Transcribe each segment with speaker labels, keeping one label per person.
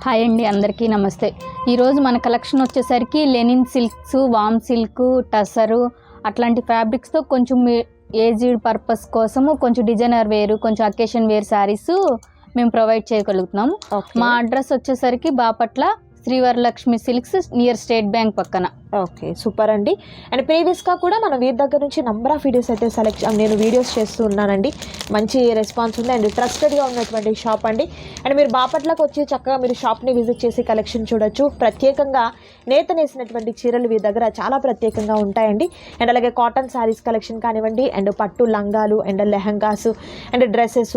Speaker 1: Hi అండి అందరికీ నమస్తే. ఈరోజు మన కలెక్షన్ వచ్చేసరికి లెనిన్ సిల్క్స్ వామ్ సిల్క్ టసరు అట్లాంటి ఫ్యాబ్రిక్స్తో కొంచెం ఏజ్డ్ పర్పస్ కోసము కొంచెం డిజైనర్ వేరు కొంచెం అకేషన్ వేర్ శారీస్ మేము ప్రొవైడ్ చేయగలుగుతున్నాము మా అడ్రస్ వచ్చేసరికి Bapatla Srivaralakshmi silks near State Bank పక్కన.
Speaker 2: ఓకే సూపర్ అండి. అండ్ ప్రీవియస్గా కూడా మన వీరి దగ్గర నుంచి నంబర్ ఆఫ్ వీడియోస్ అయితే సెలెక్ట్ నేను వీడియోస్ చేస్తూ ఉన్నానండి. మంచి రెస్పాన్స్ ఉంది. అండ్ ట్రస్టెడ్గా ఉన్నటువంటి షాప్ అండి. అండ్ మీరు బాపట్లకు వచ్చి చక్కగా మీరు షాప్ని విజిట్ చేసి కలెక్షన్ చూడొచ్చు. ప్రత్యేకంగా నేత నేసినటువంటి చీరలు వీరి దగ్గర చాలా ప్రత్యేకంగా ఉంటాయండి. అండ్ అలాగే కాటన్ శారీస్ కలెక్షన్ కానివ్వండి. అండ్ పట్టు లంగాలు and lehengas and dresses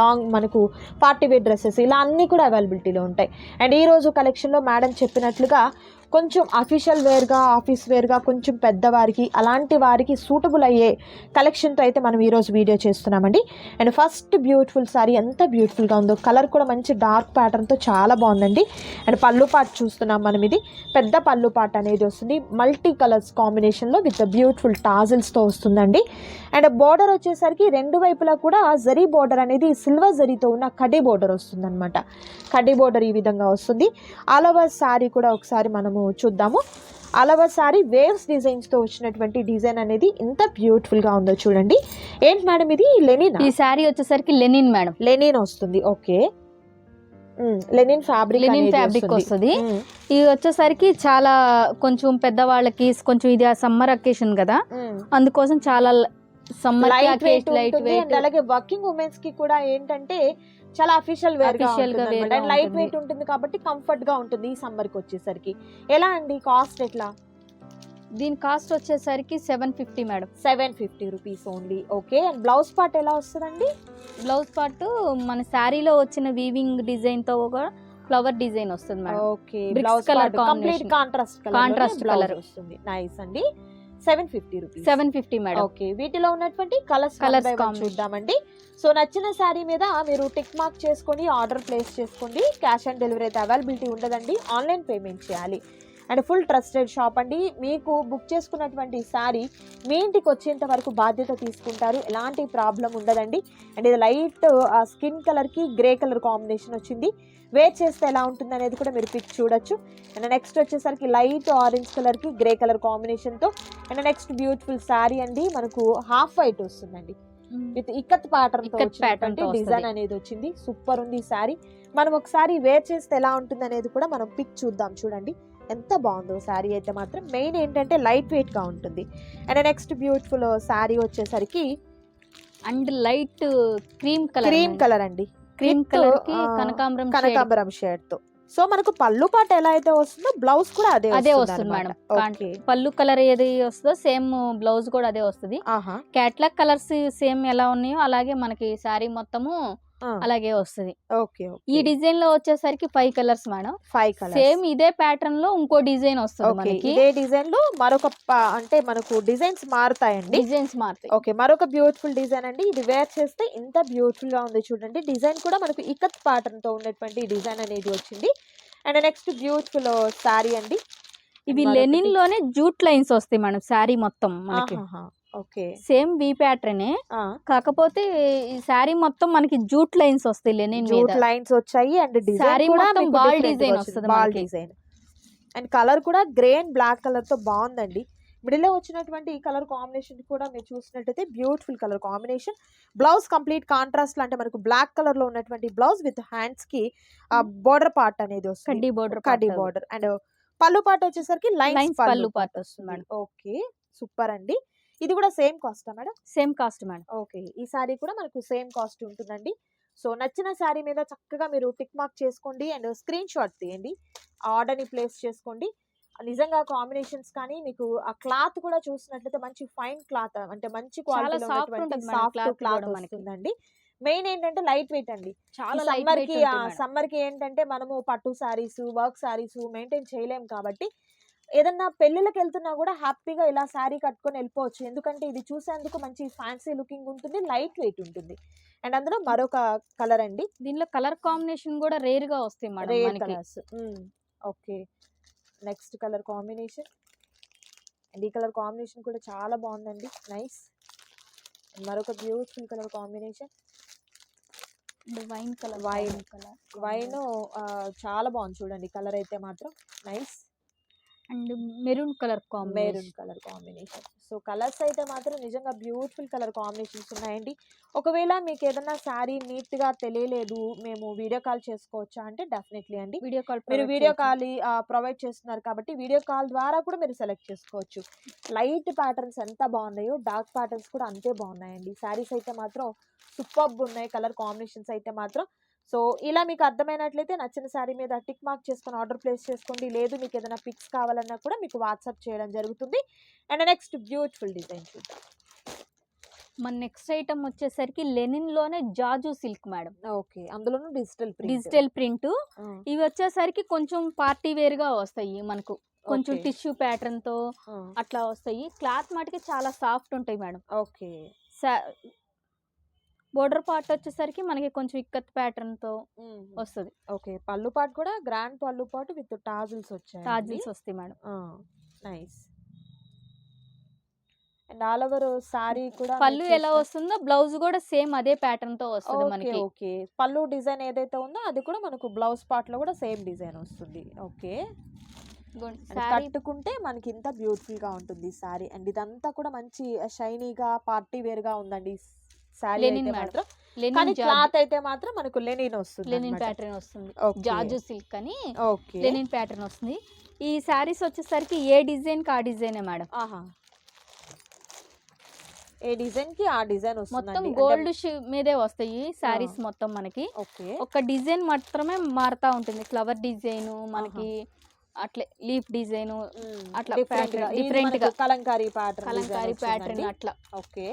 Speaker 2: long మనకు పార్టీ వేర్ డ్రెస్సెస్ ఇలా అన్నీ కూడా అవైలబిలిటీలో ఉంటాయి. అండ్ ఈరోజు కలెక్షన్లో మేడం చెప్పినట్లుగా కొంచెం అఫీషియల్ వేర్గా ఆఫీస్ వేర్గా కొంచెం పెద్దవారికి అలాంటి వారికి సూటబుల్ అయ్యే కలెక్షన్తో అయితే మనం ఈరోజు వీడియో చేస్తున్నామండి. అండ్ ఫస్ట్ బ్యూటిఫుల్ సారీ ఎంత బ్యూటిఫుల్గా ఉందో కలర్ కూడా మంచి డార్క్ ప్యాటర్న్తో చాలా బాగుందండి. అండ్ పళ్ళు పాట్ చూస్తున్నాం మనం ఇది. పెద్ద పళ్ళు పాట అనేది వస్తుంది. మల్టీ కలర్స్ కాంబినేషన్లో విత్ బ్యూటిఫుల్ టాజిల్స్తో వస్తుందండి. అండ్ బోర్డర్ వచ్చేసరికి రెండు వైపులా కూడా జరీ బోర్డర్ అనేది సిల్వర్ జరీతో ఉన్న కడ్డీ బోర్డర్ వస్తుందన్నమాట. కడ్డీ బోర్డర్ ఈ విధంగా వస్తుంది. ఆల్ ఓవర్ శారీ కూడా ఒకసారి మనము చూద్దాము. ఓవర్ శారీ వేవ్స్ డిజైన్స్తో వచ్చినటువంటి డిజైన్ అనేది ఎంత బ్యూటిఫుల్గా ఉందో చూడండి. ఏంటి మేడం ఇది? లెనిన్
Speaker 1: ఈ శారీ వచ్చేసరికి లెనిన్ మేడం.
Speaker 2: లెనిన్ వస్తుంది. Okay. Linen fabric
Speaker 1: linen fabric వస్తుంది. ఇది వచ్చేసరికి చాలా కొంచెం పెద్దవాళ్ళకి కొంచెం ఇది సమ్మర్ అకేషన్ కదా. అందుకోసం చాలా summer
Speaker 2: light weight
Speaker 1: light weight
Speaker 2: అలాగే వర్కింగ్ ఉమెన్స్కి కూడా ఏంటంటే చాలా అఫీషియల్ వేర్
Speaker 1: Official గా గా
Speaker 2: అండ్ లైట్. వెయిట్ ఉంటుంది కాబట్టి కంఫర్ట్గా ఉంటుంది ఈ సమ్మర్కి వచ్చేసరికి. ఎలా అండి? కాస్ట్ ఎట్లా?
Speaker 1: దీని కాస్ట్ వచ్చేసరికి seven fifty madam
Speaker 2: seven fifty rupees only okay and blouse part ఎలా వస్తుందండి?
Speaker 1: బ్లౌజ్ పార్ట్ మన శారీలో వచ్చిన వీవింగ్ డిజైన్తో కూడా ఫ్లవర్ డిజైన్ వస్తుంది madam
Speaker 2: okay blouse part complete. Contrast
Speaker 1: Contrast
Speaker 2: colour. వస్తుంది. నైస్ అండి. Seven fifty rupees.
Speaker 1: Seven fifty madam.
Speaker 2: Okay వీటిలో ఉన్నటువంటి కలర్స్ కలర్స్. చూద్దామండి. సో నచ్చిన శారీ మీద మీరు టిక్ మార్క్ చేసుకొని ఆర్డర్ ప్లేస్ చేసుకోండి. క్యాష్ ఆన్ డెలివరీ అయితే అవైలబిలిటీ ఉండదండి. ఆన్లైన్ పేమెంట్ చేయాలి. అండ్ ఫుల్ ట్రస్టెడ్ షాప్ అండి. మీకు బుక్ చేసుకున్నటువంటి శారీ మీ ఇంటికి వచ్చేంత వరకు బాధ్యత తీసుకుంటారు. ఎలాంటి ప్రాబ్లం ఉండదండి. అండ్ ఇది లైట్ స్కిన్ కలర్కి గ్రే కలర్ కాంబినేషన్ వచ్చింది. వేర్ చేస్తే ఎలా ఉంటుంది అనేది కూడా మీరు పిక్ చూడొచ్చు. అండ్ నెక్స్ట్ వచ్చేసరికి లైట్ ఆరెంజ్ కలర్కి గ్రే కలర్ కాంబినేషన్తో అండ్ నెక్స్ట్ బ్యూటిఫుల్ శారీ అండి. మనకు హాఫ్ వైట్ వస్తుందండి. విత్ ఇక్కత్
Speaker 1: ప్యాటర్న్తో
Speaker 2: డిజైన్. అనేది వచ్చింది. సూపర్ ఉంది ఈ శారీ మనం ఒకసారి వేర్ చేస్తే ఎలా ఉంటుంది అనేది కూడా మనం పిక్ చూద్దాం చూడండి. ఎంత బాగుందో శారీ అయితే మాత్రం మెయిన్ ఏంటంటే లైట్ వెయిట్గా ఉంటుంది. అండ్ నెక్స్ట్ బ్యూటిఫుల్ శారీ వచ్చేసరికి
Speaker 1: and light cream colour
Speaker 2: cream colour అండి.
Speaker 1: క్రీమ్ కలర్ కనకాంబరం.
Speaker 2: కనకాంబరం షేడ్తో. సో మనకు పళ్ళు పాట ఎలా అయితే వస్తుందో బ్లౌజ్ కూడా అదే
Speaker 1: అదే
Speaker 2: వస్తుంది.
Speaker 1: మేడం. పళ్ళు కలర్ ఏది వస్తుందో సేమ్ బ్లౌజ్ కూడా అదే వస్తుంది. క్యాట్లాగ్ కలర్స్ సేమ్ ఎలా ఉన్నాయో అలాగే మనకి శారీ మొత్తము అలాగే వస్తుంది.
Speaker 2: ఓకే
Speaker 1: ఈ డిజైన్లో వచ్చేసరికి five colours madam.
Speaker 2: Five colour
Speaker 1: same ఇదే ప్యాటర్న్లో ఇంకో డిజైన్ వస్తుంది మనకి.
Speaker 2: ఇదే డిజైన్లో మరొక అంటే మనకు డిజైన్స్ మారుతాయండి.
Speaker 1: డిజైన్స్ మారుతాయి.
Speaker 2: ఓకే మరొక బ్యూటిఫుల్ డిజైన్ అండి. ఇది వేర్ చేస్తే ఇంత బ్యూటిఫుల్గా ఉంది చూడండి. డిజైన్ కూడా మనకు ఇకత్ ప్యాటర్న్తో ఉన్నటువంటి డిజైన్ అనేది వచ్చింది. అండ్ నెక్స్ట్ బ్యూటిఫుల్ సారీ అండి.
Speaker 1: ఇవి. లెనిన్లోనే జూట్ లైన్స్ వస్తాయి మేడం శారీ మొత్తం మనకి. Same V pattern. కాకపోతే ఈ శారీ మొత్తం మనకి జూట్ లైన్స్ వస్తాయి లెనిన్
Speaker 2: జూట్ లైన్స్ వచ్చాయి అండ్ డిజైన్ కూడా
Speaker 1: మొత్తం ball design వస్తది
Speaker 2: బాల్. డిజైన్. అండ్ కలర్ కూడా గ్రే అండ్ బ్లాక్ కలర్తో బాగుందండి. మిడిల్లో వచ్చినటువంటి ఈ కలర్ కాంబినేషన్ కూడా మీరు చూసినట్టయితే beautiful colour combination. Blouse complete contrast అంటే మనకు బ్లాక్ కలర్లో ఉన్నటువంటి బ్లౌజ్ విత్ హ్యాండ్స్కి బోర్డర్ పార్ట్ అనేది వస్తుంది.
Speaker 1: కడ్డీ బోర్డర్
Speaker 2: కడ్డీ బార్డర్. అండ్ పళ్ళు పాట వచ్చేసరికి లైన్స్
Speaker 1: Lines
Speaker 2: పళ్ళు
Speaker 1: వస్తుంది
Speaker 2: వస్తుంది ఓకే. సూపర్ అండి. ఇది కూడా same కాస్టా madam?
Speaker 1: Same cost madam.
Speaker 2: Okay. ఈ సారీ కూడా మనకు సేమ్ కాస్ట్ ఉంటుందండి. సో నచ్చిన శారీ మీద చక్కగా మీరు టిక్ మార్క్ చేసుకోండి అండ్ స్క్రీన్ షాట్ తీయండి. ఆర్డర్ని ప్లేస్ చేసుకోండి. నిజంగా కాంబినేషన్స్ కానీ మీకు ఆ క్లాత్ కూడా చూసినట్లయితే మంచి ఫైన్ క్లాత్ అంటే మంచి క్వాలిటీ సాఫ్ట్ క్లాత్
Speaker 1: కూడా మనకి.
Speaker 2: వస్తుందండి. మెయిన్ ఏంటంటే లైట్ వెయిట్ అండి.
Speaker 1: చాలా
Speaker 2: సమ్మర్కి సమ్మర్కి ఏంటంటే మనము పట్టు సారీస్ వర్క్ సారీస్ మెయింటైన్ చేయలేం కాబట్టి ఏదన్నా పెళ్ళిళ్ళకి వెళ్తున్నా కూడా హ్యాపీగా ఇలా శారీ కట్టుకొని వెళ్ళిపోవచ్చు. ఎందుకంటే ఇది చూసేందుకు మంచి ఫ్యాన్సీ లుకింగ్ ఉంటుంది లైట్ వెయిట్ ఉంటుంది. అండ్ అందులో మరొక కలర్ అండి.
Speaker 1: దీనిలో కలర్ కాంబినేషన్ కూడా రేర్గా వస్తాయి
Speaker 2: rare colours. Okay. Next colour combination. And ఈ కలర్ కాంబినేషన్ కూడా చాలా బాగుందండి. నైస్. మరొక beautiful colour combination.
Speaker 1: Wine colour
Speaker 2: Wine.
Speaker 1: Colour.
Speaker 2: Wine చాలా బాగుంది చూడండి కలర్ అయితే మాత్రం. Nice.
Speaker 1: And maroon colour
Speaker 2: maroon colour combination. So colours అయితే మాత్రం నిజంగా బ్యూటిఫుల్ కలర్ కాంబినేషన్స్ ఉన్నాయండి. ఒకవేళ మీకు ఏదైనా శారీ నీట్గా తెలియలేదు మేము వీడియో కాల్ చేసుకోవచ్చా అంటే డెఫినెట్లీ అండి.
Speaker 1: వీడియో కాల్
Speaker 2: మీరు వీడియో కాల్ ప్రొవైడ్ చేస్తున్నారు కాబట్టి వీడియో కాల్ ద్వారా కూడా మీరు సెలెక్ట్ చేసుకోవచ్చు. లైట్ ప్యాటర్న్స్ ఎంత బాగున్నాయో డార్క్ ప్యాటర్న్స్ కూడా అంతే బాగున్నాయండి. శారీస్ అయితే మాత్రం సూపర్బ్ ఉన్నాయి కలర్ కాంబినేషన్స్ అయితే మాత్రం. సో ఇలా మీకు అర్థమైనట్లయితే నచ్చిన శారీ మీద టిక్ మార్క్ చేసుకొని ఆర్డర్ ప్లేస్ చేసుకోండి. లేదు మీకు ఏదైనా పిక్స్ కావాలన్నా కూడా మీకు వాట్సాప్ చేయడం జరుగుతుంది. అండ్ నెక్స్ట్ బ్యూటిఫుల్ డిజైన్ చూద్దాం.
Speaker 1: మన నెక్స్ట్ ఐటమ్ వచ్చేసరికి లెనిన్లోనే జాజు సిల్క్ మేడం.
Speaker 2: ఓకే. అందులోనూ డిజిటల్
Speaker 1: డిజిటల్ ప్రింట్. ఇవి వచ్చేసరికి కొంచెం పార్టీ వేర్గా వస్తాయి మనకు. కొంచెం. టిష్యూ ప్యాటర్న్తో అట్లా వస్తాయి. క్లాత్ మటుకి చాలా సాఫ్ట్ ఉంటాయి మేడం.
Speaker 2: ఓకే.
Speaker 1: బోర్డర్ పార్ట్ వచ్చేసరికి మనకి కొంచెం ఇక్కత్ ప్యాటర్న్తో వస్తుంది.
Speaker 2: ఓకే. పళ్ళు పాటు కూడా గ్రాండ్ పళ్ళు పాటు విత్ టాజిల్స్ వచ్చాయి
Speaker 1: టాజిల్స్ వస్తాయి madam.
Speaker 2: Nice. And all over sari కూడా
Speaker 1: పళ్ళు ఎలా వస్తుందో బ్లౌజ్ కూడా సేమ్ అదే ప్యాటర్న్తో వస్తుంది మనకి.
Speaker 2: ఓకే. పళ్ళు డిజైన్ ఏదైతే ఉందో అది కూడా మనకు బ్లౌజ్ పార్ట్లో కూడా సేమ్ డిజైన్ వస్తుంది. ఓకే. కట్టుకుంటే మనకి ఇంత బ్యూటిఫుల్గా ఉంటుంది సారీ. అండ్ ఇదంతా కూడా మంచి షైనీగా పార్టీ వేర్గా ఉందండి.
Speaker 1: Linen
Speaker 2: అయితే. మాత్రం. కానీ క్లాత్ అయితే మాత్రం మనకు లెనిన్ వస్తుంది
Speaker 1: లెనిన్ ప్యాటర్న్ వస్తుంది. జాజు సిల్క్ అని లెనిన్ ప్యాటర్న్ వస్తుంది. ఈ శారీస్ వచ్చేసరికి ఏ డిజైన్కి ఆ డిజైనే మేడం?
Speaker 2: ఏ డిజైన్కి ఆ డిజైన్
Speaker 1: మొత్తం గోల్డ్ మీదే వస్తాయి శారీస్ మొత్తం మనకి. ఒక డిజైన్ మాత్రమే మారుతా ఉంటుంది. ఫ్లవర్ డిజైన్ మనకి అట్లే లీఫ్ డిజైన్ అట్లా different గా.
Speaker 2: కలంకారీ ప్యాటర్న్
Speaker 1: కలంకారీ ప్యాటర్న్ అట్లా.
Speaker 2: ఓకే.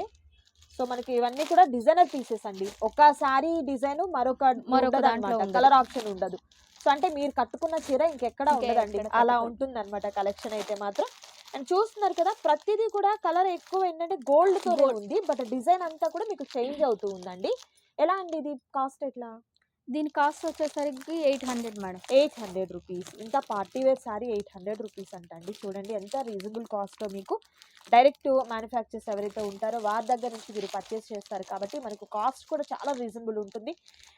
Speaker 2: సో మనకి ఇవన్నీ కూడా డిజైనర్ పీసెస్ అండి. ఒక సారీ డిజైన్ మరొక
Speaker 1: మరొక దాంట్లో.
Speaker 2: కలర్ ఆప్షన్ ఉండదు. సో అంటే మీరు కట్టుకున్న చీర ఇంకెక్కడ
Speaker 1: ఇంకా
Speaker 2: ఉండదండి. అలా. ఉంటుంది అనమాట కలెక్షన్ అయితే మాత్రం. అండ్ చూస్తున్నారు కదా ప్రతిదీ కూడా కలర్ ఎక్కువ ఏంటంటే గోల్డ్
Speaker 1: Gold.
Speaker 2: ఉంది. బట్ డిజైన్ అంతా కూడా మీకు చేంజ్ అవుతూ ఉందండి. ఎలా అండి ఇది? కాస్ట్ ఎట్లా?
Speaker 1: దీని కాస్ట్ వచ్చేసరికి eight hundred madam.
Speaker 2: Eight hundred rupees. ఇంత party wear sari eight hundred rupees అంటండి. చూడండి ఎంత రీజనబుల్ కాస్ట్లో మీకు డైరెక్ట్ మ్యానుఫ్యాక్చర్స్ ఎవరైతే ఉంటారో వారి దగ్గర నుంచి మీరు పర్చేస్ చేస్తారు కాబట్టి మనకు కాస్ట్ కూడా చాలా రీజనబుల్ ఉంటుంది.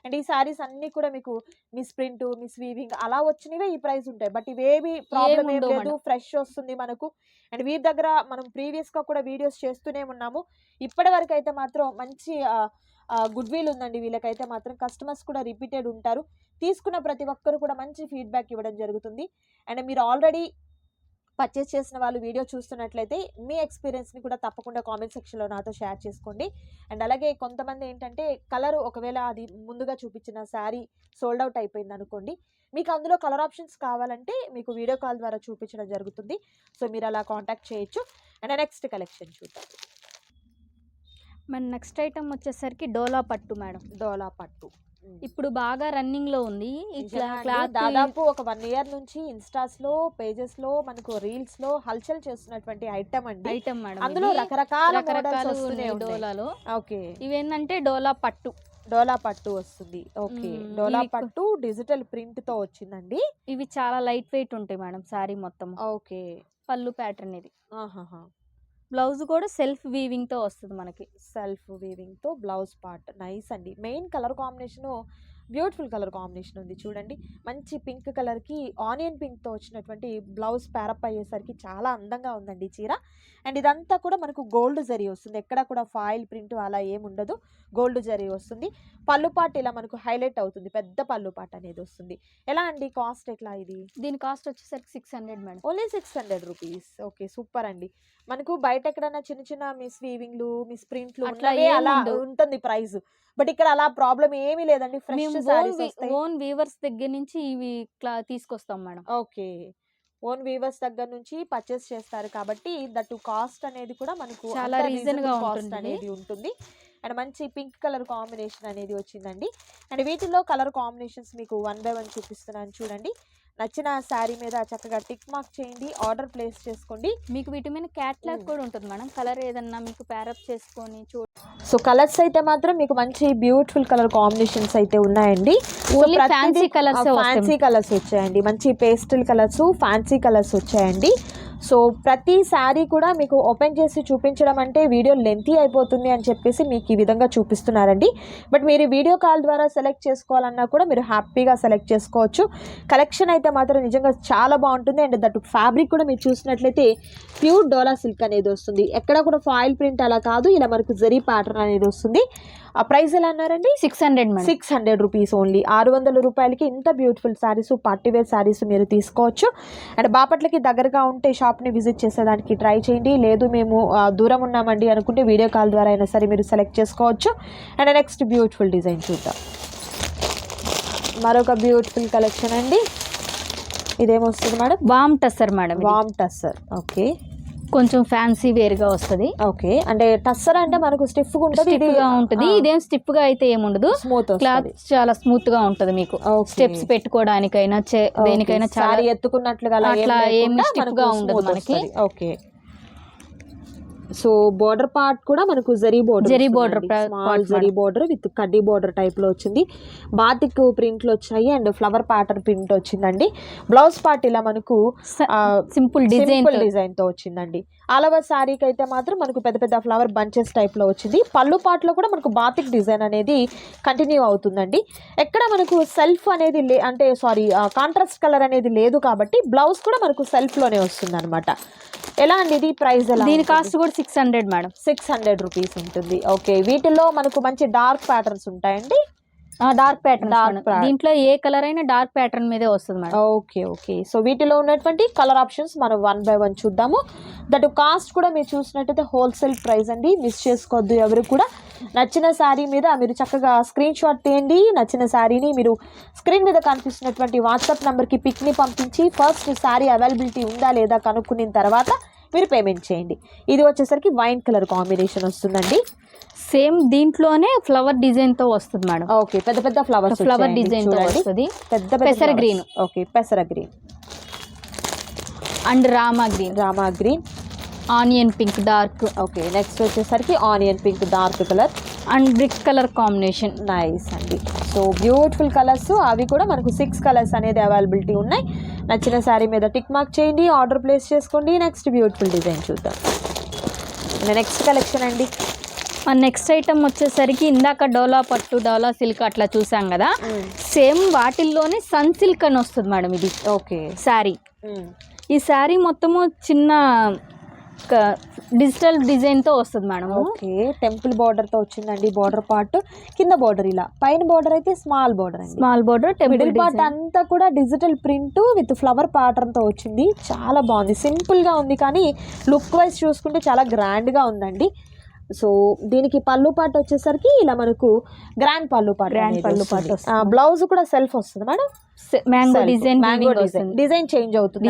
Speaker 2: అండ్ ఈ సారీస్ అన్నీ కూడా మీకు మిస్ ప్రింట్ మిస్ వీవింగ్ అలా వచ్చినవే ఈ ప్రైస్ ఉంటాయి. బట్ ఇవేవి ప్రాబ్లం ఏం లేదు. ఫ్రెష్ వస్తుంది మనకు. అండ్ వీరి దగ్గర మనం ప్రీవియస్గా కూడా వీడియోస్ చేస్తూనే ఉన్నాము. ఇప్పటి వరకు అయితే మాత్రం మంచి గుడ్ విల్ ఉందండి వీళ్ళకైతే మాత్రం కస్టమర్స్ కూడా రిపీటెడ్ ఉంటారు. తీసుకున్న ప్రతి ఒక్కరు కూడా మంచి ఫీడ్బ్యాక్ ఇవ్వడం జరుగుతుంది. అండ్ మీరు ఆల్రెడీ పర్చేస్ చేసిన వాళ్ళు వీడియో చూస్తున్నట్లయితే మీ ఎక్స్పీరియన్స్ని కూడా తప్పకుండా కామెంట్ సెక్షన్లో నాతో షేర్ చేసుకోండి. అండ్ అలాగే కొంతమంది ఏంటంటే కలర్ ఒకవేళ అది ముందుగా చూపించిన శారీ సోల్డ్ అవుట్ అయిపోయింది అనుకోండి మీకు అందులో కలర్ ఆప్షన్స్ కావాలంటే మీకు వీడియో కాల్ ద్వారా చూపించడం జరుగుతుంది. సో మీరు అలా కాంటాక్ట్ చేయొచ్చు. అండ్ నెక్స్ట్ కలెక్షన్ చూద్దాం.
Speaker 1: మన నెక్స్ట్ ఐటమ్ వచ్చేసరికి డోలా పట్టు మేడం.
Speaker 2: డోలా పట్టు.
Speaker 1: ఇప్పుడు బాగా రన్నింగ్లో ఉంది. ఇట్లా క్లాత్
Speaker 2: దాదాపు ఒక వన్ ఇయర్ నుంచి ఇన్స్టాస్లో పేజెస్లో మనకు రీల్స్లో హల్చల్ చేస్తున్నటువంటి ఐటమ్ అండి.
Speaker 1: ఐటమ్ మేడం
Speaker 2: అందులో. రకరకాల
Speaker 1: రకరకాలు డోలాలో.
Speaker 2: ఓకే.
Speaker 1: ఇవేంటంటే డోలా పట్టు.
Speaker 2: డోలా పట్టు వస్తుంది. ఓకే. డోలా పట్టు డిజిటల్ ప్రింట్తో వచ్చిందండి.
Speaker 1: ఇవి చాలా లైట్ వెయిట్ ఉంటాయి మేడం శారీ మొత్తం
Speaker 2: ఓకే.
Speaker 1: పళ్ళు ప్యాటర్న్ ఇది.
Speaker 2: ఆహాహా.
Speaker 1: బ్లౌజ్ కూడా సెల్ఫ్ వీవింగ్తో వస్తుంది మనకి.
Speaker 2: సెల్ఫ్ వీవింగ్తో బ్లౌజ్ పార్ట్. నైస్ అండి. Main colour combination beautiful colour combination ఉంది చూడండి. మంచి పింక్ కలర్కి ఆనియన్ పింక్తో వచ్చినటువంటి బ్లౌజ్ ప్యారప్ అయ్యేసరికి చాలా అందంగా ఉందండి చీర. అండ్ ఇదంతా కూడా మనకు గోల్డ్ జరీ వస్తుంది. ఎక్కడ కూడా ఫాయిల్ ప్రింట్ అలా ఏమి ఉండదు. గోల్డ్ జరీ వస్తుంది. పళ్ళు పాట్ ఇలా మనకు హైలైట్ అవుతుంది. పెద్ద పళ్ళు పాట్ అనేది వస్తుంది. ఎలా అండి కాస్ట్ ఎట్లా ఇది?
Speaker 1: దీని కాస్ట్ వచ్చేసరికి six hundred madam.
Speaker 2: Only six hundred rupees. Okay super అండి. మనకు బయట ఎక్కడైనా చిన్న చిన్న మిస్ వీవింగ్లు మిస్ ప్రింట్లు అలా. ఉంటుంది ప్రైస్. బట్ ఇక్కడ అలా ప్రాబ్లం ఏమీ లేదండి. ఫ్రెష్ సారీస్
Speaker 1: ఓన్ వీవర్స్ దగ్గర నుంచి ఇవి తీసుకొస్తాం మేడం.
Speaker 2: ఓకే. ఓన్ వీవర్స్ దగ్గర నుంచి పర్చేస్ చేస్తారు కాబట్టి దట్ కాస్ట్ అనేది కూడా మనకు
Speaker 1: చాలా reason గా ఉంటుంది.
Speaker 2: అనేది ఉంటుంది. అండ్ మంచి పింక్ కలర్ కాంబినేషన్ అనేది వచ్చిందండి. అండ్ వీటిల్లో కలర్ కాంబినేషన్స్ మీకు వన్ బై వన్ చూపిస్తున్నాను చూడండి. నచ్చిన శారీ మీద చక్కగా టిక్ మార్క్ చేయండి ఆర్డర్ ప్లేస్ చేసుకోండి.
Speaker 1: మీకు వీటి మీద క్యాట్లాగ్. కూడా ఉంటుంది మేడం. కలర్ ఏదన్నా మీకు ప్యారప్ చేసుకొని చూ
Speaker 2: సో కలర్స్ అయితే మాత్రం మీకు మంచి బ్యూటిఫుల్ కలర్ కాంబినేషన్స్ అయితే ఉన్నాయండి.
Speaker 1: ఏ వస్తాయి.
Speaker 2: ఫ్యాన్సీ కలర్స్ వచ్చాయండి. మంచి పేస్టల్ కలర్స్ ఫ్యాన్సీ కలర్స్ వచ్చాయండి. సో ప్రతి శారీ కూడా మీకు ఓపెన్ చేసి చూపించడం అంటే వీడియో లెంతీ అయిపోతుంది అని చెప్పేసి మీకు ఈ విధంగా చూపిస్తున్నారండి. బట్ మీరు వీడియో కాల్ ద్వారా సెలెక్ట్ చేసుకోవాలన్నా కూడా మీరు హ్యాపీగా సెలెక్ట్ చేసుకోవచ్చు. కలెక్షన్ అయితే మాత్రం నిజంగా చాలా బాగుంటుంది. అండ్ దట్ ఫ్యాబ్రిక్ కూడా మీరు చూసినట్లయితే ప్యూర్ డోలా సిల్క్ అనేది వస్తుంది. ఎక్కడ కూడా ఫాయిల్ ప్రింట్ అలా కాదు. ఇలా మనకు జరీ ప్యాటర్న్ అనేది వస్తుంది. ఆ ప్రైస్ ఎలా అన్నారండి?
Speaker 1: Six hundred
Speaker 2: six hundred rupees only. ఆరు వందల రూపాయలకి ఇంత బ్యూటిఫుల్ శారీస్ పార్టీవేర్ శారీస్ మీరు తీసుకోవచ్చు. అండ్ బాపట్లకి దగ్గరగా ఉంటే షాప్ని విజిట్ చేసేదానికి ట్రై చేయండి. లేదు మేము దూరం ఉన్నామండి అనుకుంటే వీడియో కాల్ ద్వారా అయినా సరే మీరు సెలెక్ట్ చేసుకోవచ్చు. అండ్ నెక్స్ట్ బ్యూటిఫుల్ డిజైన్ చూద్దాం. మరొక బ్యూటిఫుల్ కలెక్షన్ అండి. ఇదేమొస్తుంది madam?
Speaker 1: Warm tussar madam.
Speaker 2: Warm tussar. Okay.
Speaker 1: కొంచెం ఫ్యాన్సీ వేర్గా వస్తది.
Speaker 2: ఓకే. అంటే టస్సర్ అంటే మనకు స్టిఫ్ ఉంటుంది
Speaker 1: స్టిఫ్గా ఉంటది. ఇదేం స్టిఫ్గా అయితే ఏముండదు.
Speaker 2: స్మూత్
Speaker 1: క్లాత్ చాలా స్మూత్గా ఉంటది మీకు. స్టెప్స్ పెట్టుకోవడానికైనా దేనికైనా చాలా
Speaker 2: ఎత్తుకున్నట్లుగా
Speaker 1: అట్లా ఏం
Speaker 2: లేకుండా
Speaker 1: stiff
Speaker 2: మనకు
Speaker 1: గా ఉండదు మనకి.
Speaker 2: ఓకే. సో బోర్డర్ పార్ట్ కూడా మనకు zari border
Speaker 1: zari pa-
Speaker 2: small zari border with కడ్డీ బోర్డర్ టైప్లో వచ్చింది. బాతిక్ ప్రింట్లు వచ్చాయి అండ్ ఫ్లవర్ ప్యాటర్న్ ప్రింట్ వచ్చిందండి. బ్లౌజ్ పార్ట్ ఇలా మనకు
Speaker 1: సింపుల్ డిజైన్
Speaker 2: సింపుల్ డిజైన్తో వచ్చిందండి. ఆలవ శారీకి అయితే మాత్రం మనకు పెద్ద పెద్ద ఫ్లవర్ బంచెస్ టైప్లో వచ్చింది. పళ్ళు పాటలో కూడా మనకు బాతిక్ డిజైన్ అనేది కంటిన్యూ అవుతుందండి. ఎక్కడ మనకు సెల్ఫ్ అనేది లే అంటే సారీ కాంట్రాస్ట్ కలర్ అనేది లేదు కాబట్టి బ్లౌజ్ కూడా మనకు సెల్ఫ్లోనే వస్తుంది అనమాట ఎలా అండి ఇది ప్రైస్ ఎలా
Speaker 1: దీని కాస్ట్ కూడా six hundred madam
Speaker 2: six hundred rupees ఉంటుంది. ఓకే వీటిలో మనకు మంచి డార్క్ ప్యాటర్న్స్ ఉంటాయండి.
Speaker 1: Dark pattern
Speaker 2: pattern.
Speaker 1: దీంట్లో ఏ కలర్ అయినా డార్క్ ప్యాటర్న్ మీదే వస్తుంది మేడం
Speaker 2: ఓకే ఓకే సో వీటిలో ఉన్నటువంటి కలర్ ఆప్షన్స్ మనం వన్ బై వన్ చూద్దాము. దట్ కాస్ట్ కూడా మీరు చూసినట్టయితే హోల్సేల్ ప్రైస్ అండి. మిస్ చేసుకోవద్దు ఎవరు కూడా. నచ్చిన శారీ మీద మీరు చక్కగా స్క్రీన్ షాట్ తీయండి. నచ్చిన శారీని మీరు స్క్రీన్ మీద కనిపిస్తున్నటువంటి వాట్సాప్ నెంబర్కి పిక్ని పంపించి ఫస్ట్ శారీ అవైలబిలిటీ ఉందా లేదా కనుక్కున్న తర్వాత మీరు పేమెంట్ చేయండి. ఇది వచ్చేసరికి వైన్ కలర్ కాంబినేషన్ వస్తుందండి.
Speaker 1: సేమ్ దీంట్లోనే ఫ్లవర్ డిజైన్తో వస్తుంది మేడం.
Speaker 2: ఓకే పెద్ద పెద్ద ఫ్లవర్స్
Speaker 1: ఫ్లవర్ డిజైన్తో వస్తుంది.
Speaker 2: పెద్ద
Speaker 1: పెసర green.
Speaker 2: ఓకే పెసర green.
Speaker 1: And Rama green.
Speaker 2: Rama green.
Speaker 1: Onion pink dark.
Speaker 2: Okay next వచ్చేసరికి onion pink dark colour.
Speaker 1: And brick colour combination.
Speaker 2: Nice అండి. సో బ్యూటిఫుల్ కలర్స్ అవి కూడా మనకు సిక్స్ కలర్స్ అనేది అవైలబిలిటీ ఉన్నాయి. నచ్చిన శారీ మీద టిక్ మార్క్ చేయండి ఆర్డర్ ప్లేస్ చేసుకోండి. నెక్స్ట్ బ్యూటిఫుల్ డిజైన్ చూద్దాం. నెక్స్ట్ కలెక్షన్ అండి.
Speaker 1: నెక్స్ట్ ఐటమ్ వచ్చేసరికి ఇందాక డోలా పట్టు డోలా సిల్క్ అట్లా చూసాం కదా. సేమ్ వాటిల్లోనే సన్ సిల్క్ అని వస్తుంది మేడం ఇది.
Speaker 2: ఓకే.
Speaker 1: శారీ ఈ శారీ మొత్తము చిన్న డిజిటల్ డిజైన్తో వస్తుంది మేడం
Speaker 2: ఓకే. టెంపుల్ బార్డర్తో వచ్చిందండి బార్డర్ పార్ట్ కింద బార్డర్ ఇలా. పైన బార్డర్ అయితే స్మాల్ బార్డర్ అండి.
Speaker 1: స్మాల్ బోర్డర్ టెంపుల్
Speaker 2: పార్ట్ అంతా కూడా డిజిటల్ ప్రింట్ విత్ ఫ్లవర్ ప్యాటర్న్తో వచ్చింది. చాలా బాగుంది. సింపుల్గా ఉంది కానీ లుక్ వైజ్ చూసుకుంటే చాలా గ్రాండ్గా ఉందండి. సో దీనికి పళ్ళు పాట వచ్చేసరికి ఇలా మనకు గ్రాండ్ పళ్ళు పాట
Speaker 1: Grand పళ్ళు పాట.
Speaker 2: బ్లౌజ్ కూడా సెల్ఫ్ వస్తుంది madam.
Speaker 1: Mango design
Speaker 2: mango design. Design change అవుతుంది.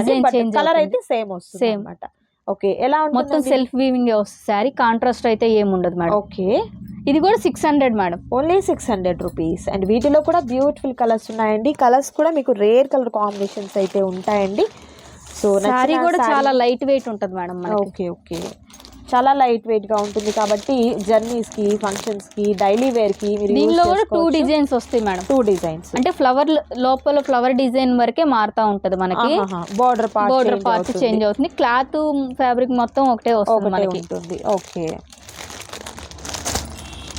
Speaker 2: కలర్. అయితే సేమ్ వస్తుంది
Speaker 1: Same.
Speaker 2: అనమాట ఓకే ఎలా
Speaker 1: మొత్తం సెల్ఫ్ వీవింగ్ వస్తుంది శారీ? కాంట్రాస్ట్ అయితే ఏముండదు మేడం.
Speaker 2: ఓకే
Speaker 1: ఇది కూడా six hundred madam.
Speaker 2: Only six hundred rupees and వీటిలో కూడా బ్యూటిఫుల్ కలర్స్ ఉన్నాయండి. కలర్స్ కూడా మీకు రేర్ కలర్ కాంబినేషన్స్ అయితే ఉంటాయండి. సో
Speaker 1: శారీ కూడా చాలా లైట్ వెయిట్ ఉంటుంది మేడం
Speaker 2: ఓకే ఓకే చాలా లైట్ వెయిట్గా ఉంటుంది కాబట్టి జర్నీస్కి ఫంక్షన్స్కి డైలీ వేర్కి మీరు
Speaker 1: దీనిలో కూడా టూ డిజైన్స్ వస్తాయి మేడం.
Speaker 2: టూ డిజైన్స్
Speaker 1: అంటే ఫ్లవర్ లోపల ఫ్లవర్ డిజైన్ వరకే మారుతా ఉంటది మనకి.
Speaker 2: Border part
Speaker 1: border part change అవుతుంది. క్లాత్ ఫ్యాబ్రిక్ మొత్తం ఒకటే వస్తుంది మనకి.
Speaker 2: ఉంటుంది. ఓకే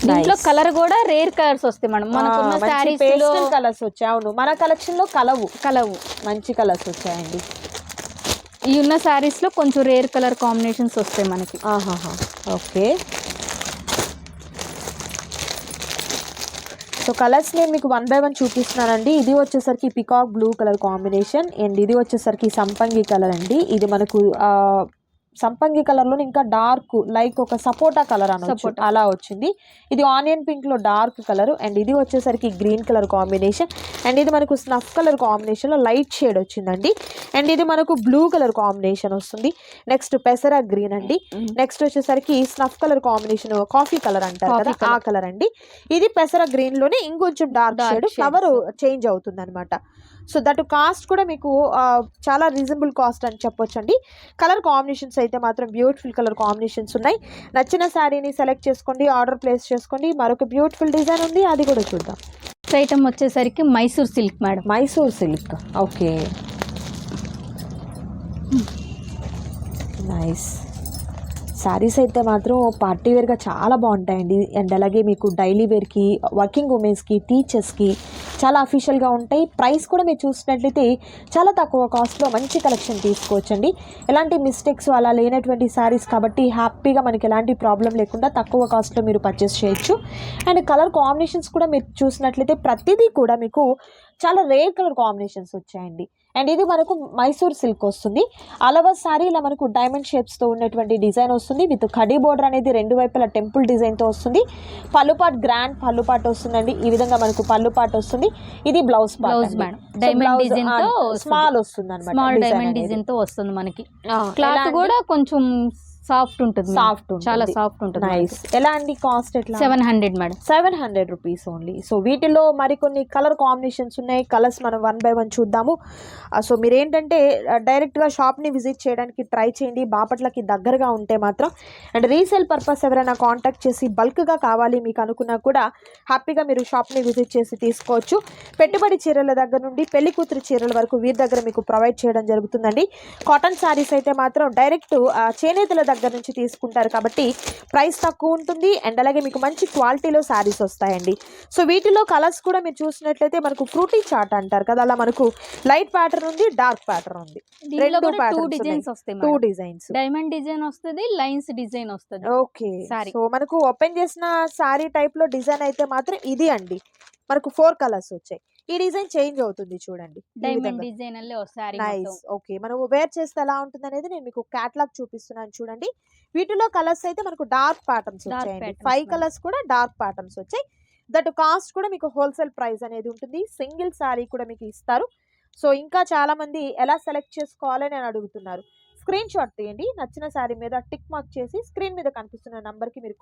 Speaker 1: దీంట్లో కలర్ కూడా రేర్ కలర్స్ వస్తాయి మేడం. మనకున్న శారీస్
Speaker 2: కలర్స్ వచ్చాయి. అవును మన కలెక్షన్లో కలవు.
Speaker 1: కలవు.
Speaker 2: మంచి కలర్స్ వచ్చాయండి.
Speaker 1: ఈ ఉన్న శారీస్లో కొంచెం రేర్ కలర్ కాంబినేషన్స్ వస్తాయి మనకి.
Speaker 2: ఆహాహా. ఓకే. సో కలర్స్ నేను మీకు వన్ బై వన్ చూపిస్తున్నానండి. ఇది వచ్చేసరికి peacock blue colour combination and ఇది వచ్చేసరికి సంపంగి కలర్ అండి. ఇది మనకు సంపంగి కలర్లో ఇంకా డార్క్ లైక్ ఒక సపోటా కలర్ అనొచ్చు. అలా వచ్చింది. ఇది ఆనియన్ పింక్లో డార్క్ కలర్ అండ్ ఇది వచ్చేసరికి గ్రీన్ కలర్ కాంబినేషన్ అండ్ ఇది మనకు స్నఫ్ కలర్ కాంబినేషన్లో లైట్ షేడ్ వచ్చిందండి. అండ్ ఇది మనకు బ్లూ కలర్ కాంబినేషన్ వస్తుంది. నెక్స్ట్ పెసర గ్రీన్ అండి. నెక్స్ట్ వచ్చేసరికి snuff colour combination coffee colour అంటారు కదా ఆ కలర్ అండి. ఇది పెసర గ్రీన్లోనే ఇంకొంచెం డార్క్ షేడ్. ఫ్లవర్ చేంజ్ అవుతుంది అనమాట సో దట్ కాస్ట్ కూడా మీకు చాలా రీజనబుల్ కాస్ట్ అని చెప్పొచ్చు అండి కలర్ కాంబినేషన్స్ అయితే మాత్రం బ్యూటిఫుల్ కలర్ కాంబినేషన్స్ ఉన్నాయి. నచ్చిన శారీని సెలెక్ట్ చేసుకోండి ఆర్డర్ ప్లేస్ చేసుకోండి. మరొక బ్యూటిఫుల్ డిజైన్ ఉంది అది కూడా చూద్దాం.
Speaker 1: నెక్స్ట్ ఐటమ్ వచ్చేసరికి Mysore silk madam
Speaker 2: Mysore silk okay. Nice saris అయితే మాత్రం పార్టీ వేర్గా చాలా బాగుంటాయండి. అండ్ అలాగే మీకు డైలీ వేర్కి వర్కింగ్ ఉమెన్స్కి టీచర్స్కి చాలా అఫీషియల్గా ఉంటాయి. ప్రైస్ కూడా మీరు చూసినట్లయితే చాలా తక్కువ కాస్ట్లో మంచి కలెక్షన్ తీసుకోవచ్చండి. ఎలాంటి మిస్టేక్స్ అలా లేనటువంటి శారీస్ కాబట్టి హ్యాపీగా మనకి ఎలాంటి ప్రాబ్లం లేకుండా తక్కువ కాస్ట్లో మీరు పర్చేస్ చేయొచ్చు. అండ్ కలర్ కాంబినేషన్స్ కూడా మీరు చూసినట్లయితే ప్రతిదీ కూడా మీకు చాలా రేర్ కలర్ కాంబినేషన్స్ వచ్చాయండి. అండ్ ఇది మనకు మైసూర్ సిల్క్ వస్తుంది. అలవా సారీ ఇలా మనకు డైమండ్ షేప్స్తో ఉన్నటువంటి డిజైన్ వస్తుంది. విత్ కడీ బోర్డర్ అనేది రెండు వైపుల టెంపుల్ డిజైన్తో వస్తుంది. పళ్ళు పాట్ గ్రాండ్ పళ్ళు పాట్ వస్తుందండి. ఈ విధంగా మనకు పళ్ళు పాట్ వస్తుంది. ఇది blouse
Speaker 1: blouse diamond design
Speaker 2: small వస్తుంది. అనమాట
Speaker 1: స్మాల్ డైమండ్ డిజైన్తో వస్తుంది మనకి. క్లాత్ కూడా కొంచెం సాఫ్ట్ ఉంటుంది.
Speaker 2: సాఫ్ట్
Speaker 1: చాలా సాఫ్ట్ ఉంటుంది
Speaker 2: నైస్. ఎలా అండి కాస్ట్ ఎట్లా?
Speaker 1: Seven hundred madam.
Speaker 2: Seven hundred rupees only. So వీటిలో మరికొన్ని కలర్ కాంబినేషన్స్ ఉన్నాయి. కలర్స్ మనం వన్ బై వన్ చూద్దాము. సో మీరు ఏంటంటే డైరెక్ట్గా షాప్ని విజిట్ చేయడానికి ట్రై చేయండి. బాపట్లకి దగ్గరగా ఉంటే మాత్రం. అండ్ రీసేల్ పర్పస్ ఎవరైనా కాంటాక్ట్ చేసి బల్క్గా కావాలి మీకు అనుకున్నా కూడా హ్యాపీగా మీరు షాప్ని విజిట్ చేసి తీసుకోవచ్చు. పెట్టుబడి చీరల దగ్గర నుండి పెళ్ళి కూతురు చీరల వరకు వీరి దగ్గర మీకు ప్రొవైడ్ చేయడం జరుగుతుందండి. కాటన్ శారీస్ అయితే మాత్రం డైరెక్ట్ చేనేతల దగ్గర నుంచి తీసుకుంటారు కాబట్టి ప్రైస్ తక్కువ ఉంటుంది. అండ్ అలాగే మీకు మంచి క్వాలిటీలో శారీస్ వస్తాయండి. సో వీటిలో కలర్స్ కూడా మీరు చూసినట్లయితే మనకు ఫ్రూటీ చాట్ అంటారు కదా అలా మనకు లైట్ ప్యాటర్న్ ఉంది డార్క్ ప్యాటర్న్ ఉంది.
Speaker 1: టూ డిజైన్స్ వస్తాయి
Speaker 2: టూ డిజైన్స్.
Speaker 1: డైమండ్ డిజైన్ వస్తుంది లైన్స్ డిజైన్ వస్తుంది.
Speaker 2: ఓకే. సో మనకు ఓపెన్ చేసిన శారీ టైప్లో డిజైన్ అయితే మాత్రం ఇది అండి. మనకు ఫోర్ కలర్స్ వచ్చాయి. ఈ డిజైన్ చేంజ్ అవుతుంది చూడండి.
Speaker 1: డైమండ్. డిజైన్ వస్తాయి
Speaker 2: నైస్. ఓకే. మనం వేర్ చేస్తే ఎలా ఉంటుంది అనేది నేను మీకు క్యాట్లాగ్ చూపిస్తున్నాను చూడండి. వీటిలో కలర్స్ అయితే మనకు డార్క్ ప్యాటర్న్స్ వచ్చాయండి. ఫైవ్. కలర్స్ కూడా డార్క్ ప్యాటర్న్స్ వచ్చాయి. దట్ కాస్ట్ కూడా మీకు హోల్సేల్ ప్రైస్ అనేది ఉంటుంది. సింగిల్ శారీ కూడా మీకు ఇస్తారు. సో ఇంకా చాలా మంది ఎలా సెలెక్ట్ చేసుకోవాలని అని అడుగుతున్నారు. స్క్రీన్ షాట్ తీయండి. నచ్చిన శారీ మీద టిక్ మార్క్ చేసి స్క్రీన్ మీద కనిపిస్తున్న నంబర్కి మీరు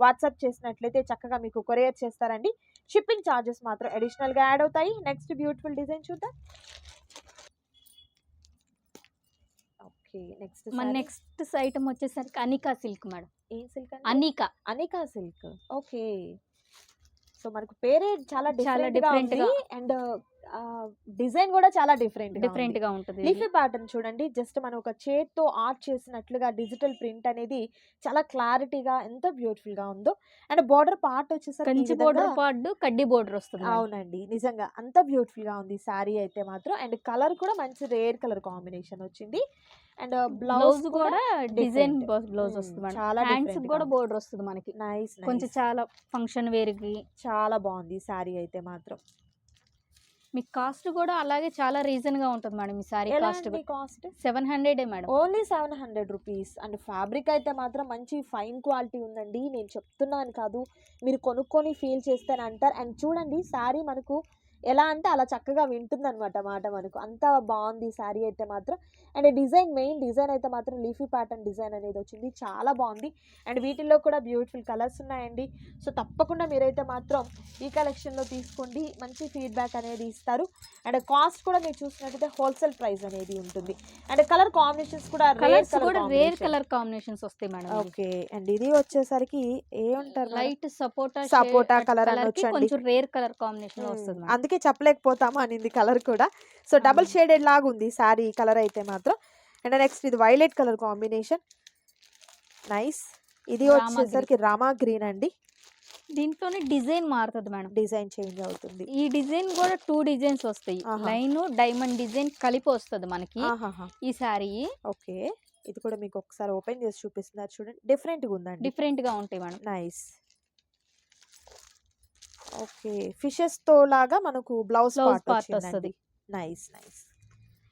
Speaker 2: వాట్సాప్ చేసినట్లయితే చక్కగా మీకు కొరియర్ చేస్తారండి. షిప్పింగ్ ఛార్జెస్ మాత్రం అడిషనల్గా యాడ్ అవుతాయి. నెక్స్ట్ బ్యూటిఫుల్ డిజైన్ చూద్దాం. ఓకే నెక్స్ట్
Speaker 1: మన నెక్స్ట్ ఐటమ్ వచ్చేసరికి అనికా సిల్క్ మేడం
Speaker 2: ఏం silk
Speaker 1: Anika
Speaker 2: Anika silk okay so మనకు పేరే చాలా
Speaker 1: చాలా
Speaker 2: డిఫరెంట్. అండ్ డిజైన్ కూడా చాలా డిఫరెంట్
Speaker 1: డిఫరెంట్గా ఉంటుంది.
Speaker 2: లీఫీ ప్యాటర్న్ చూడండి జస్ట్ మనం ఒక చేత్తో ఆర్ట్ చేసినట్లుగా డిజిటల్ ప్రింట్ అనేది చాలా క్లారిటీగా ఎంత బ్యూటిఫుల్గా ఉందో అండ్ బోర్డర్ పార్ట్ వచ్చేసరికి
Speaker 1: కంచి బోర్డర్ పాడు కడ్డీ బోర్డర్ వస్తుంది.
Speaker 2: అవునండి నిజంగా అంత బ్యూటిఫుల్గా ఉంది శారీ అయితే మాత్రం అండ్ కలర్ కూడా మంచి రేర్ కలర్ కాంబినేషన్ వచ్చింది అండ్ బ్లౌజ్
Speaker 1: కూడా డిజైన్. బ్లౌజ్. వస్తుంది
Speaker 2: చాలా
Speaker 1: హ్యాండ్స్ కూడా బోర్డర్ వస్తుంది మనకి.
Speaker 2: నైస్
Speaker 1: కొంచెం చాలా ఫంక్షన్ వేర్కి.
Speaker 2: చాలా బాగుంది శారీ అయితే మాత్రం.
Speaker 1: మీకు కాస్ట్ కూడా అలాగే చాలా రీజన్గా ఉంటుంది మేడం ఈ sari cost
Speaker 2: cost
Speaker 1: seven hundred madam.
Speaker 2: Only seven hundred rupees and fabric అయితే మాత్రం మంచి ఫైన్ క్వాలిటీ ఉందండి. నేను చెప్తున్నాను కాదు. మీరు కొనుక్కొని ఫీల్ చేస్తేనే అంటారు అండ్ చూడండి శారీ మనకు ఎలా అంటే అలా చక్కగా వింటుంది అనమాట మాట మనకు. అంత బాగుంది శారీ అయితే మాత్రం. అండ్ డిజైన్ మెయిన్ డిజైన్ అయితే మాత్రం లీఫీ ప్యాటర్న్ డిజైన్ అనేది వచ్చింది. చాలా బాగుంది. అండ్ వీటిల్లో కూడా బ్యూటిఫుల్ కలర్స్ ఉన్నాయండి. సో తప్పకుండా మీరైతే మాత్రం ఈ కలెక్షన్లో తీసుకోండి. మంచి ఫీడ్బ్యాక్ అనేది ఇస్తారు. అండ్ కాస్ట్ కూడా మీరు చూసినట్టయితే హోల్సేల్ ప్రైస్ అనేది ఉంటుంది. అండ్ కలర్ కాంబినేషన్స్ కూడా రేర్
Speaker 1: కలర్స్
Speaker 2: కలర్
Speaker 1: కూడా రేర్ కలర్ కాంబినేషన్స్ వస్తాయి మేడం
Speaker 2: ఓకే. అండ్ ఇది వచ్చేసరికి ఏ ఉంటారు madam?
Speaker 1: Light sapota
Speaker 2: sapota colour అని.
Speaker 1: కొంచెం రేర్ కలర్ కాంబినేషన్. వస్తుంది మేడం.
Speaker 2: అందుకే చెప్పలేకపోతాము అనింది కలర్ కూడా. So double. షేడెడ్ లాగా ఉంది సారీ కలర్ అయితే మాత్రం. అండ్ నెక్స్ట్ ఇది వైలెట్ కలర్ కాంబినేషన్. నైస్. ఇది వచ్చేసరికి రామా గ్రీన్ అండి.
Speaker 1: దీంట్లోనే డిజైన్ మారుతుంది మేడం.
Speaker 2: డిజైన్ చేంజ్ అవుతుంది.
Speaker 1: ఈ డిజైన్ కూడా టూ డిజైన్స్ వస్తాయి. లైన్ డైమండ్ డిజైన్ కలిపి వస్తుంది మనకి. ఈ సారీ
Speaker 2: ఓకే. ఇది కూడా మీకు ఒకసారి ఓపెన్ చేసి చూపిస్తున్నారు చూడండి. డిఫరెంట్గా ఉందండి.
Speaker 1: డిఫరెంట్గా ఉంటాయి మేడం.
Speaker 2: నైస్. ఓకే. ఫిషెస్తో లాగా మనకు బ్లౌజ్
Speaker 1: Blouse
Speaker 2: పార్ట్ వస్తుంది. Nice nice.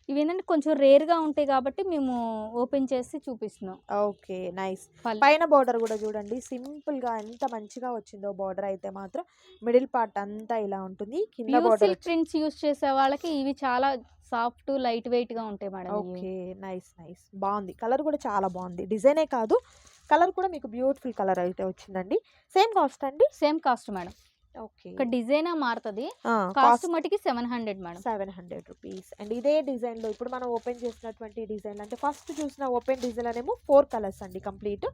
Speaker 1: ఇవి ఏంటంటే కొంచెం రేర్గా ఉంటాయి కాబట్టి మేము ఓపెన్ చేసి చూపిస్తున్నాం.
Speaker 2: Okay nice. పైన బార్డర్ కూడా చూడండి. సింపుల్గా ఎంత మంచిగా వచ్చిందో బార్డర్ అయితే మాత్రం మిడిల్ పార్ట్ అంతా ఇలా ఉంటుంది. కింద బార్డర్
Speaker 1: ప్రింట్స్ యూస్ చేసే వాళ్ళకి ఇవి చాలా సాఫ్ట్ లైట్ వెయిట్గా ఉంటాయి మేడం.
Speaker 2: Okay nice nice. బాగుంది. కలర్ కూడా చాలా బాగుంది. డిజైనే కాదు. కలర్ కూడా మీకు బ్యూటిఫుల్ కలర్ అయితే వచ్చిందండి. సేమ్ కాస్ట్ అండి?
Speaker 1: Same cost madam. ఒక డిజైన్ మారుతుంది. కాస్ట్ మటుకి seven hundred madam.
Speaker 2: Seven hundred rupees. And ఇదే డిజైన్లో ఇప్పుడు మనం ఓపెన్ చేసినటువంటి డిజైన్ అంటే ఫస్ట్ చూసిన ఓపెన్ డిజైన్ అనేమో ఫోర్ కలర్స్ అండి కంప్లీట్.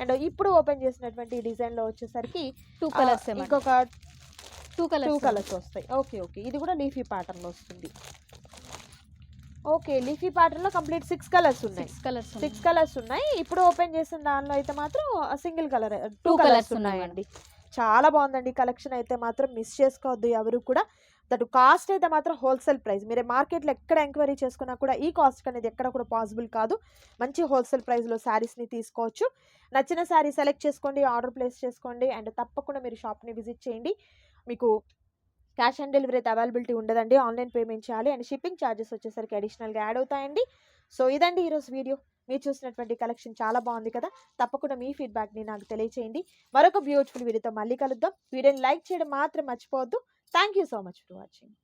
Speaker 2: అండ్ ఇప్పుడు ఓపెన్ చేసినటువంటి డిజైన్లో వచ్చేసరికి
Speaker 1: టూ కలర్స్
Speaker 2: ఇంకొక
Speaker 1: టూ
Speaker 2: టూ
Speaker 1: కలర్స్
Speaker 2: వస్తాయి. Okay okay. ఇది కూడా లీఫీ ప్యాటర్న్లో వస్తుంది. ఓకే లీఫీ ప్యాటర్న్లో కంప్లీట్ సిక్స్ కలర్స్ ఉన్నాయి.
Speaker 1: సిక్స్ కలర్స్
Speaker 2: సిక్స్ కలర్స్ ఉన్నాయి. ఇప్పుడు ఓపెన్ చేసిన దానిలో అయితే మాత్రం సింగిల్ కలర్ టూ కలర్స్ ఉన్నాయండి. చాలా బాగుందండి. కలెక్షన్ అయితే మాత్రం మిస్ చేసుకోవద్దు ఎవరు కూడా. దట్ కాస్ట్ అయితే మాత్రం హోల్సేల్ ప్రైస్. మీరు మార్కెట్లో ఎక్కడ ఎంక్వైరీ చేసుకున్నా కూడా ఈ కాస్ట్ అనేది ఎక్కడ కూడా పాసిబుల్ కాదు. మంచి హోల్సేల్ ప్రైస్లో శారీస్ని తీసుకోవచ్చు. నచ్చిన శారీ సెలెక్ట్ చేసుకోండి ఆర్డర్ ప్లేస్ చేసుకోండి అండ్ తప్పకుండా మీరు షాప్ని విజిట్ చేయండి. మీకు క్యాష్ ఆన్ డెలివరీ అయితే అవైలబిలిటీ ఉండదండి. ఆన్లైన్ పేమెంట్ చేయాలి అండ్ షిప్పింగ్ ఛార్జెస్ వచ్చేసరికి అడిషనల్గా యాడ్ అవుతాయండి. సో ఇదండి ఈరోజు వీడియో. మీరు చూసినటువంటి కలెక్షన్ చాలా బాగుంది కదా? తప్పకుండా మీ ఫీడ్బ్యాక్ని నాకు తెలియచేయండి. మరొక బ్యూటిఫుల్ వీడియోతో మళ్ళీ కలుద్దాం. వీడియోని లైక్ చేయడం మాత్రం మర్చిపోవద్దు. Thank you so much for watching.